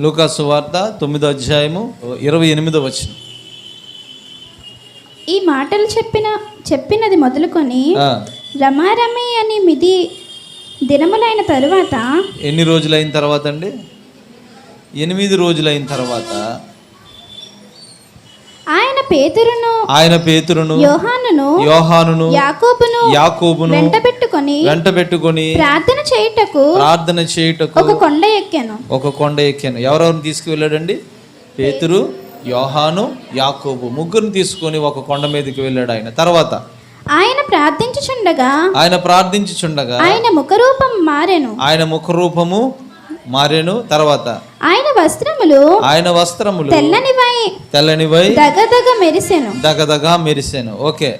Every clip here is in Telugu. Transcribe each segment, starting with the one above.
లూకాసు వార్త తొమ్మిదో అధ్యాయము ఇరవై ఎనిమిదో వచ్చిన ఈ మాటలు చెప్పిన చెప్పినది మొదలుకొని రమారమి అని మిది దినములైన తరువాత ఎన్ని రోజులైన తర్వాత అండి? ఎనిమిది రోజులైన తర్వాత పేతురును ఆయన పేతురును యోహానును యోహానును యాకోబును యాకోబును వెంట పెట్టుకొని వెంట పెట్టుకొని ప్రార్థన చేయుటకు ప్రార్థన చేయుటకు ఒక కొండ ఎక్కాను. ఒక కొండ ఎక్కాను. ఎవరెవరిని తీసుకువెళ్ళాడండి? పేతురు యోహాను యాకోబు ముగ్గురిని తీసుకొని ఒక కొండ మీదకి వెళ్ళాడు ఆయన. తర్వాత ఆయన ప్రార్థించుచుండగా ఆయన ప్రార్థించుచుండగా ఆయన ముఖరూపం మారెను. ఆయన ముఖరూపము మారెను తర్వాత. ఆయన వస్త్రములు ఆయన వస్త్రములు తెల్లనివై. తెల్లనివై దగదగ మెరిసెను. దగదగా మెరిసెను. ఓకే.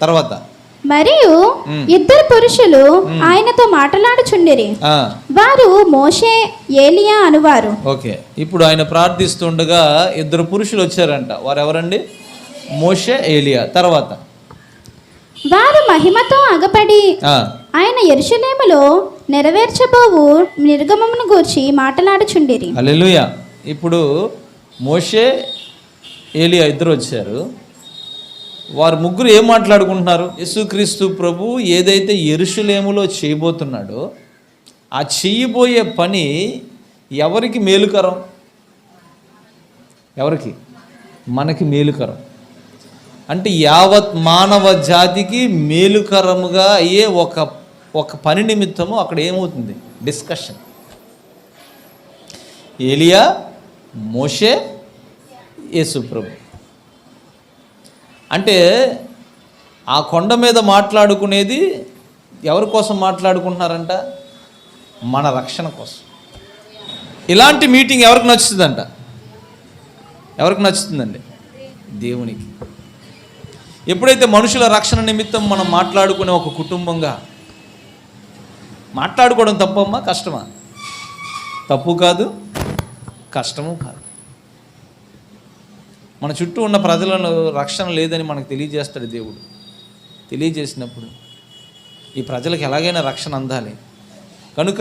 తర్వాత. మరియు ఇద్దరు పురుషులు ఆయనతో మాట్లాడుచుండిరి. వారు మోషే ఏలియా అనువారు. ఓకే. ఇప్పుడు ఆయన ప్రార్థిస్తుండగా ఇద్దరు పురుషులు వచ్చారంట. వారు ఎవరండి మోషే ఏలియా. తర్వాత. వారు మహిమతో అగపడి ఆయన ఎరుషలేములో నెరవేర్చబోవు నిర్గమమును గూర్చి మాట్లాడుచుండిరి. హల్లెలూయా. ఇప్పుడు మోషే ఏలియా ఇద్దరు వచ్చారు. వారు ముగ్గురు ఏం మాట్లాడుకుంటున్నారు? యేసుక్రీస్తు ప్రభు ఏదైతే ఎరుషులేములో చేయబోతున్నాడో ఆ చెయ్యబోయే పని ఎవరికి మేలుకరం? ఎవరికి? మనకి మేలుకరం. అంటే యావత్ మానవ జాతికి మేలుకరముగా అయ్యే ఒక ఒక పని నిమిత్తము అక్కడ ఏమవుతుంది? డిస్కషన్ ఏలియా మోషే యేసుప్రభు. అంటే ఆ కొండ మీద మాట్లాడుకునేది ఎవరి కోసం మాట్లాడుకుంటున్నారంట? మన రక్షణ కోసం. ఇలాంటి మీటింగ్ ఎవరికి నచ్చుతుందంట? ఎవరికి నచ్చుతుందండి? దేవునికి. ఎప్పుడైతే మనుషుల రక్షణ నిమిత్తం మనం మాట్లాడుకునే ఒక కుటుంబంగా మాట్లాడుకోవడం తప్పమ్మా కష్టమా? తప్పు కాదు కష్టము కాదు. మన చుట్టూ ఉన్న ప్రజలను రక్షణ లేదని మనకు తెలియజేస్తాడు దేవుడు. తెలియజేసినప్పుడు ఈ ప్రజలకు ఎలాగైనా రక్షణ అందాలి. కనుక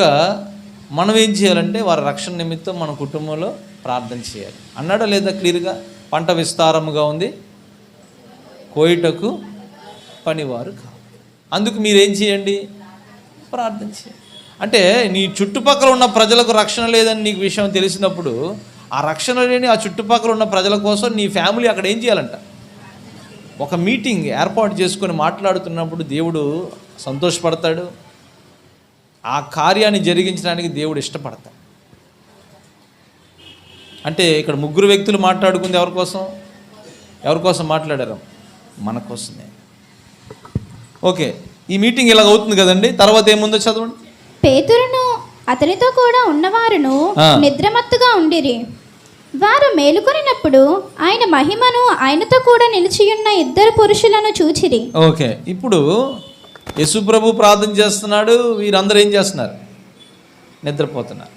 మనం ఏం చేయాలంటే వారి రక్షణ నిమిత్తం మన కుటుంబంలో ప్రార్థన చేయాలి. అన్నాడా లేదా క్లియర్గా? పంట విస్తారముగా ఉంది. కోయిటకు పనివారు కావాలి అందుకు మీరేం చేయండి? ప్రార్థన చేయండి. అంటే నీ చుట్టుపక్కల ఉన్న ప్రజలకు రక్షణ లేదని నీకు విషయం తెలిసినప్పుడు ఆ రక్షణ లేని ఆ చుట్టుపక్కల ఉన్న ప్రజల కోసం నీ ఫ్యామిలీ అక్కడ ఏం చేయాలంట? ఒక మీటింగ్ ఏర్పాటు చేసుకొని మాట్లాడుతున్నప్పుడు దేవుడు సంతోషపడతాడు. ఆ కార్యాన్ని జరిగించడానికి దేవుడు ఇష్టపడతాడు. అంటే ఇక్కడ ముగ్గురు వ్యక్తులు మాట్లాడుకుంది ఎవరి కోసం? ఎవరి కోసం మాట్లాడారు? మన కోసమే ఓకే ఈ మీటింగ్ ఇలాగ అవుతుంది కదండి? తర్వాత ఏముందో చదవండి. పేతురును అతనితో కూడా ఉన్నవారును. నిద్రమత్తుగా ఉండిరి. వారు మేలుకొనినప్పుడు ఆయన మహిమను ఆయనతో కూడా నిలిచియున్న ఇద్దరు పురుషులను చూచిరి. ఓకే ఇప్పుడు యశుప్రభు ప్రార్థన చేస్తున్నాడు వీరందరూ ఏం చేస్తున్నారు? నిద్రపోతున్నారు.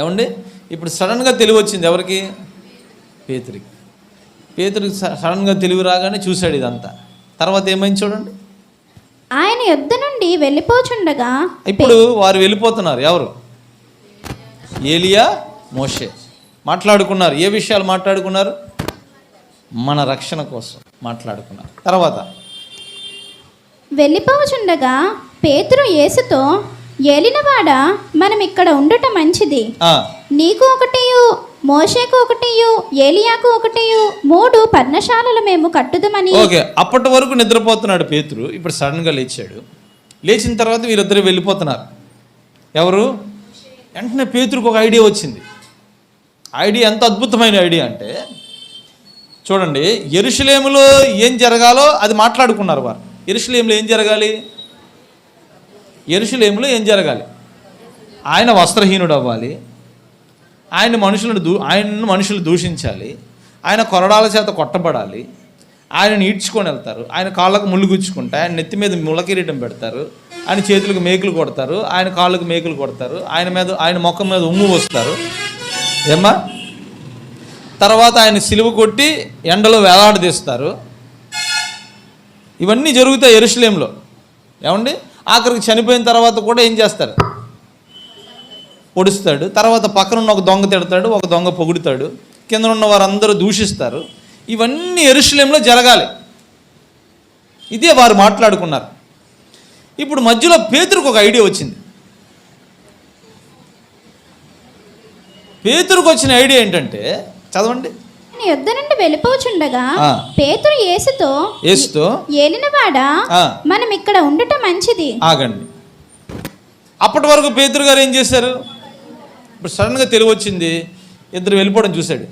ఏమండి? ఇప్పుడు సడన్గా తెలివి వచ్చింది ఎవరికి? పేతురికి. పేతురికి స- సడన్గా తెలివి రాగానే చూశాడు ఇదంతా. తర్వాత ఏమైంది చూడండి. ఆయన యొద్ద నుండి వెళ్ళిపోచుండగా ఇప్పుడు వారు వెళ్ళిపోతున్నారు. ఎవరు? ఏలియా మోషే. మాట్లాడుకున్నారు. ఏ విషయాలు మాట్లాడుకున్నారు? మన రక్షణ కోసం మాట్లాడుకున్నారు. తర్వాత వెళ్ళిపోచుండగా పేతురు యేసుతో ఏలినవాడ మనం ఇక్కడ ఉండుట మంచిది. నీకు ఒకటియు మోషేకు ఒకటియు ఏలియాకు ఒకటియు మూడు పర్ణశాలలు మేము కట్టుదమని. ఓకే అప్పటి వరకు నిద్రపోతున్నాడు పేతురు ఇప్పుడు సడన్గా లేచాడు. లేచిన తర్వాత వీరిద్దరు వెళ్ళిపోతున్నారు. ఎవరు? వెంటనే పేతురుకు ఒక ఐడియా వచ్చింది. ఐడియా ఎంత అద్భుతమైన ఐడియా అంటే చూడండి ఎరుషులేములో ఏం జరగాలో అది మాట్లాడుకున్నారు వారు. ఎరుషులేములో ఏం జరగాలి? ఎరుషులేములో ఏం జరగాలి? ఆయన వస్త్రహీనుడు అవ్వాలి. ఆయన మనుషులను దూ ఆయనను మనుషులు దూషించాలి. ఆయన కొరడాల చేత కొట్టబడాలి. ఆయనను ఈడ్చుకొని వెళ్తారు. ఆయన కాళ్ళకు ముళ్ళు గుచ్చుకుంటే ఆయన నెత్తి మీద ములకిరీటం పెడతారు. ఆయన చేతులకు మేకులు కొడతారు. ఆయన కాళ్ళకు మేకులు కొడతారు. ఆయన మీద ఆయన మొక్క మీద ఉమ్ము వస్తారు ఏమ్మా? తర్వాత ఆయన సిలువ కొట్టి ఎండలో వేలాడదీస్తారు. ఇవన్నీ జరుగుతాయి ఎరుషలేంలో ఏమండి? ఆఖరికి చనిపోయిన తర్వాత కూడా ఏం చేస్తారు? పొడుస్తాడు. తర్వాత పక్కన ఉన్న ఒక దొంగ తిడతాడు ఒక దొంగ పొగుడుతాడు. కింద ఉన్న వారందరూ దూషిస్తారు. ఇవన్నీ ఎరుషులేంలో జరగాలి. ఇదే వారు మాట్లాడుకున్నారు. ఇప్పుడు మధ్యలో పేతురుకు ఒక ఐడియా వచ్చింది. పేతురుకు వచ్చిన ఐడియా ఏంటంటే చదవండి. యుద్ధ నుండి వెళ్ళిపోచుండగా. పేతురు యేసుతో యేసుతో? ఏలినవాడా. మనం ఇక్కడ ఉండటం మంచిది. ఆగండి. అప్పటి వరకు పేతురు గారు ఏం చేశారు? ఇప్పుడు సడన్గా తెలివి వచ్చింది ఇద్దరు వెళ్ళిపోవడం చూశాడు.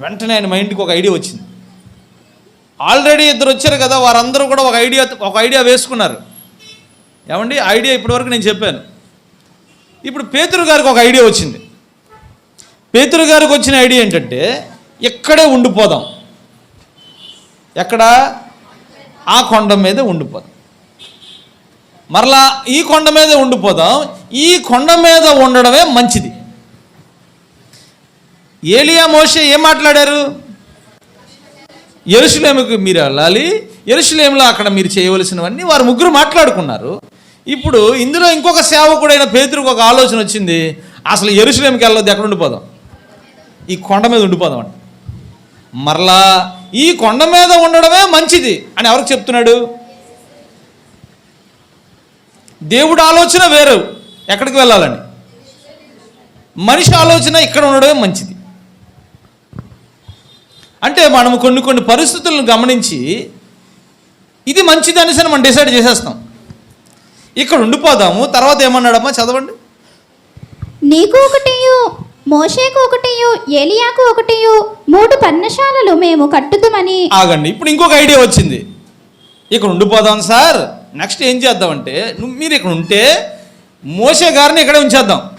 వెంటనే ఆయన మైండ్కి ఒక ఐడియా వచ్చింది. ఆల్రెడీ ఇద్దరు వచ్చారు కదా వారందరూ కూడా ఒక ఐడియా ఒక ఐడియా వేసుకున్నారు. ఏమండి? ఐడియా ఇప్పటివరకు నేను చెప్పాను. ఇప్పుడు పేతురు గారికి ఒక ఐడియా వచ్చింది. పేతురు గారికి వచ్చిన ఐడియా ఏంటంటే ఇక్కడే ఉండిపోదాం. ఎక్కడ? ఆ కొండ మీద ఉండిపోదాం. మరలా ఈ కొండ మీద ఉండిపోదాం. ఈ కొండ మీద ఉండడమే మంచిది. ఏలియా మోషే ఏం మాట్లాడారు? ఎరుసలేముకు మీరు వెళ్ళాలి. ఎరుసలేములో అక్కడ మీరు చేయవలసినవన్నీ వారు ముగ్గురు మాట్లాడుకున్నారు. ఇప్పుడు ఇందులో ఇంకొక సేవకుడైన పేతురుకు ఒక ఆలోచన వచ్చింది. అసలు ఎరుసలేముకి వెళ్ళొద్దు ఎక్కడ ఉండిపోదాం? ఈ కొండ మీద ఉండిపోదాం అంట. మరలా ఈ కొండ మీద ఉండడమే మంచిది అని ఎవరికి చెప్తున్నాడు? దేవుడు ఆలోచన వేరు. ఎక్కడికి వెళ్ళాలని మనిషి ఆలోచన ఇక్కడ ఉండడమే మంచిది. అంటే మనం కొన్ని కొన్ని పరిస్థితులను గమనించి ఇది మంచిది అనేసి మనం డిసైడ్ చేసేస్తాం. ఇక్కడ ఉండిపోదాము తర్వాత ఏమన్నాడమ్మా చదవండి? నీకు ఒకటియు మోషేకు ఒకటియు ఏలియాకు ఒకటియు మూడు పర్ణశాలలు మేము కట్టుదుమని. ఆగండి ఇప్పుడు ఇంకొక ఐడియా వచ్చింది. ఇక్కడ ఉండిపోదాం సార్ నెక్స్ట్ ఏం చేద్దామంటే నువ్వు మీరు ఇక్కడ ఉంటే మోసే గారిని ఇక్కడే ఉంచేద్దాం.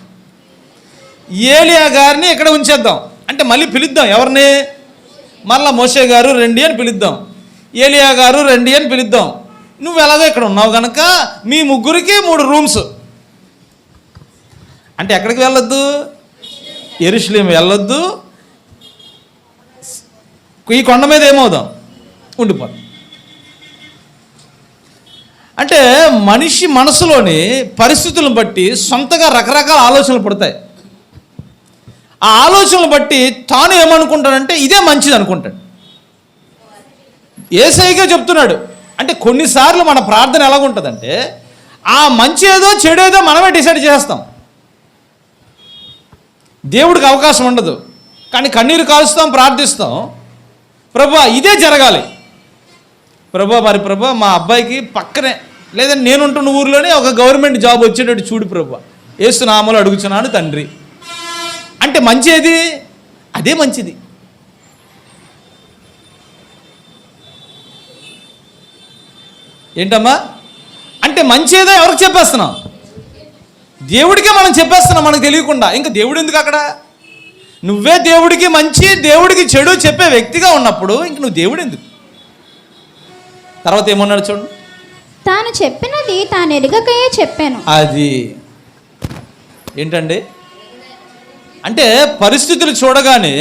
ఏలియా గారిని ఇక్కడ ఉంచేద్దాం. అంటే మళ్ళీ పిలుద్దాం ఎవరిని? మళ్ళా మోసే గారు రండి అని పిలుద్దాం. ఏలియా గారు రండి అని పిలుద్దాం. నువ్వు ఎలాగో ఇక్కడ ఉన్నావు కనుక మీ ముగ్గురికి మూడు రూమ్స్. అంటే ఎక్కడికి వెళ్ళొద్దు? ఎరుషులేం వెళ్ళొద్దు. ఈ కొండ మీద ఏమవుదాం? ఉండిపోదాం అంటే మనిషి మనసులోని పరిస్థితులను బట్టి సొంతగా రకరకాల ఆలోచనలు పుడతాయి. ఆ ఆలోచనలు బట్టి తాను ఏమనుకుంటాడంటే ఇదే మంచిది అనుకుంటాడు. ఏసైగా చెప్తున్నాడు. అంటే కొన్నిసార్లు మన ప్రార్థన ఎలాగుంటుందంటే ఆ మంచి ఏదో చెడేదో మనమే డిసైడ్ చేస్తాం. దేవుడికి అవకాశం ఉండదు. కానీ కన్నీరు కాలుస్తాం ప్రార్థిస్తాం. ప్రభా ఇదే జరగాలి. ప్రభా మరి ప్రభా మా అబ్బాయికి పక్కనే లేదా నేను ఉంటున్న ఊర్లోనే ఒక గవర్నమెంట్ జాబ్ వచ్చేటట్టు చూడు ప్రభు. ఏసునామలు అడుగుతున్నాను తండ్రి. అంటే మంచిది? అదే మంచిది. ఏంటమ్మా? అంటే మంచి ఎవరికి చెప్పేస్తున్నాం? దేవుడికే మనం చెప్పేస్తున్నాం మనకు తెలియకుండా. ఇంకా దేవుడు ఎందుకు అక్కడ? నువ్వే దేవుడికి మంచి దేవుడికి చెడు చెప్పే వ్యక్తిగా ఉన్నప్పుడు ఇంక నువ్వు దేవుడు ఎందుకు తర్వాత ఏమన్నాడు చూడు తాను చెప్పినది తాను ఎరగకయే చెప్పాను. అది ఏంటండి? అంటే పరిస్థితులు చూడగానే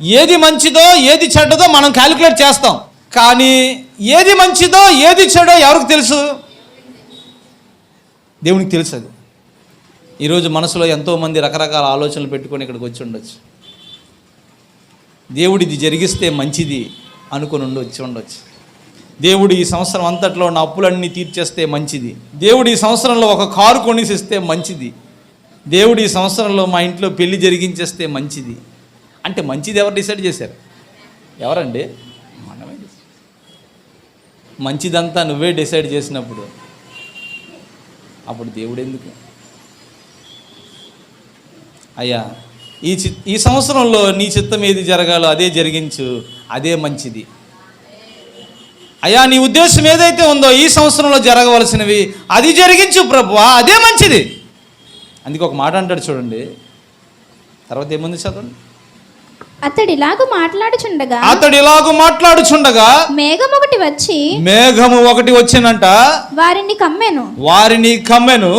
ఏది మంచిదో ఏది చెడ్డదో మనం క్యాలిక్యులేట్ చేస్తాం. కానీ ఏది మంచిదో ఏది చెడో ఎవరికి తెలుసు? దేవునికి తెలుసు అది. ఈరోజు మనసులో ఎంతోమంది రకరకాల ఆలోచనలు పెట్టుకొని ఇక్కడికి వచ్చి ఉండొచ్చు. దేవుడు ఇది జరిగిస్తే మంచిది అనుకుని ఉండి వచ్చి ఉండొచ్చు. దేవుడు ఈ సంవత్సరం అంతట్లో నా అప్పులన్నీ తీర్చేస్తే మంచిది. దేవుడు ఈ సంవత్సరంలో ఒక కారు కొనిసిస్తే మంచిది. దేవుడు ఈ సంవత్సరంలో మా ఇంట్లో పెళ్ళి జరిగించేస్తే మంచిది. అంటే మంచిది ఎవరు డిసైడ్ చేశారు? ఎవరండి? మనమే మంచిదంతా నువ్వే డిసైడ్ చేసినప్పుడు. అప్పుడు దేవుడు ఎందుకు? అయ్యా ఈ చి ఈ సంవత్సరంలో నీ చిత్తం ఏది జరగాలో అదే జరిగించు అదే మంచిది. అయ్యా నీ ఉద్దేశం ఏదైతే ఉందో ఈ సంవత్సరంలో జరగవలసినవి అది జరిగించు ప్రభు అదే మంచిది. అందుకే ఒక మాట అంటాడు చూడండి. తర్వాత ఏముంది చదవండి? అతడు ఇలాగ మాట్లాడుచుండగా అతడు ఇలాగూ మాట్లాడుచుండగా మేఘం ఒకటి వచ్చి మేఘము ఒకటి వచ్చిందంట. వారిని కమ్మెను. వారిని కమ్మెను.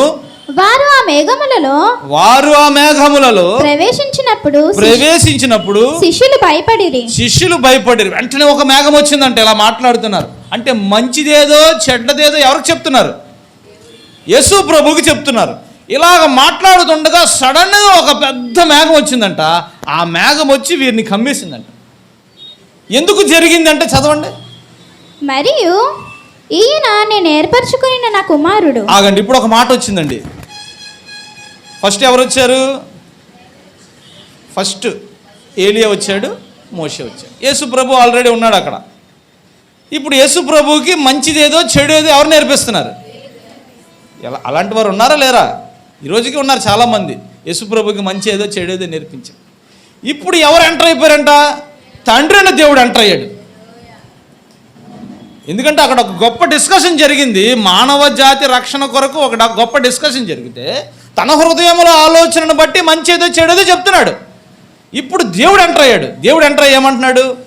వారు ఆ మేఘములలో వారు ఆ మేఘములలో ప్రవేశించినప్పుడు ప్రవేశించినప్పుడు శిష్యులు భయపడిరి. శిష్యులు భయపడారు. వెంటనే ఒక మేఘం వచ్చిందంట ఇలా మాట్లాడుతున్నారు. అంటే మంచిదేదో చెడ్డదేదో ఎవరికి చెప్తున్నారు? యేసు ప్రభువుకి చెప్తున్నారు. ఇలాగ మాట్లాడుతుండగా సడన్గా ఒక పెద్ద మేఘం వచ్చిందంట. ఆ మేఘం వచ్చి వీరిని కమ్మేసిందంట. ఎందుకు జరిగిందంటే చదవండి. మరియు ఈయన నేను ఏర్పరచుకుని నా కుమారుడు. ఆగండి ఇప్పుడు ఒక మాట వచ్చిందండి. ఫస్ట్ ఎవరు వచ్చారు? ఫస్ట్ ఏలియా వచ్చాడు మోషే వచ్చాడు. యేసు ప్రభు ఆల్రెడీ ఉన్నాడు అక్కడ. ఇప్పుడు యేసు ప్రభుకి మంచిదేదో చెడు ఏదో ఎవరు నేర్పిస్తున్నారు? ఎలా అలాంటి వారు ఉన్నారా లేరా? ఈ రోజుకి ఉన్నారు చాలామంది. యేసు ప్రభుకి మంచి ఏదో చెడు ఏదో నేర్పించారు. ఇప్పుడు ఎవరు ఎంటర్ అయిపోయారంట? తండ్రి అనే దేవుడు ఎంటర్ అయ్యాడు. ఎందుకంటే అక్కడ ఒక గొప్ప డిస్కషన్ జరిగింది. మానవ జాతి రక్షణ కొరకు ఒక గొప్ప డిస్కషన్ జరిగితే తన హృదయంలో ఆలోచనను బట్టి మంచి ఏదో చెడేదో చెప్తున్నాడు. ఇప్పుడు దేవుడు ఎంటర్ అయ్యాడు. దేవుడు ఎంటర్ ఏమంటున్నాడు?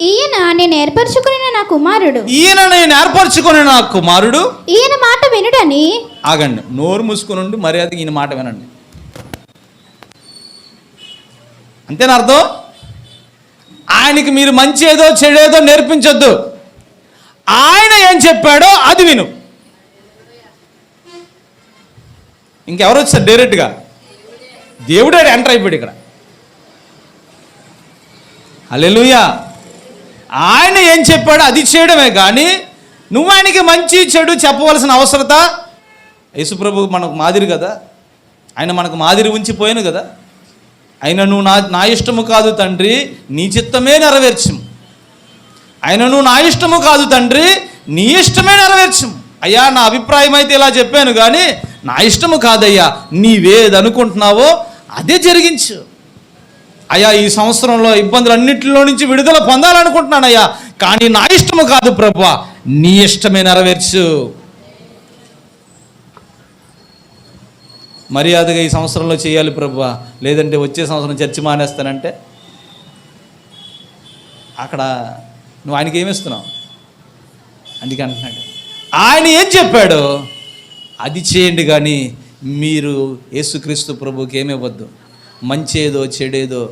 ఈయన నేను ఏర్పరచుకుని నా కుమారుడు. ఈయన నేను ఏర్పరచుకుని నా కుమారుడు? ఈయన మాట వినుడని? ఆగండి. నోరు మూసుకుని ఉండి మర్యాదకి ఈయన మాట వినండి. అంతేనా అర్థం? ఆయనకి మీరు మంచి ఏదో చెడేదో నేర్పించొద్దు. ఆయన ఏం చెప్పాడో అది విను. ఇంకెవరు వచ్చారు డైరెక్ట్గా? దేవుడే ఎంటర్ అయిపోయాడు ఇక్కడ. అలెలుయా ఆయన ఏం చెప్పాడో అది చేయడమే కానీ నువ్వు ఆయనకి మంచి చెడు చెప్పవలసిన అవసరత యేసుప్రభు మనకు మాదిరి కదా? ఆయన మనకు మాదిరి ఉంచిపోయాను కదా? ఆయన నువ్వు నా నా ఇష్టము కాదు తండ్రి నీ చిత్తమే నెరవేర్చము. ఆయన నువ్వు నా ఇష్టము కాదు తండ్రి నీ ఇష్టమే నెరవేర్చము. అయ్యా నా అభిప్రాయం అయితే ఇలా చెప్పాను కానీ నా ఇష్టము కాదయ్యా నీవేదనుకుంటున్నావో అదే జరిగించు. అయ్యా ఈ సంవత్సరంలో ఇబ్బందులు అన్నింటిలో నుంచి విడుదల పొందాలనుకుంటున్నానయ్యా. కానీ నా ఇష్టము కాదు ప్రభు నీ ఇష్టమే నెరవేర్చు. మర్యాదగా ఈ సంవత్సరంలో చేయాలి ప్రభు లేదంటే వచ్చే సంవత్సరం చర్చి మానేస్తానంటే. అక్కడ నువ్వు ఆయనకి ఏమిస్తున్నావు? అందుకే అంటున్నాడు. ఆయన ఏం చెప్పాడు? అది చేయండి కానీ మీరు యేసుక్రీస్తు ప్రభుకి ఏమివ్వద్దు. మంచి ఏదో చెడేదో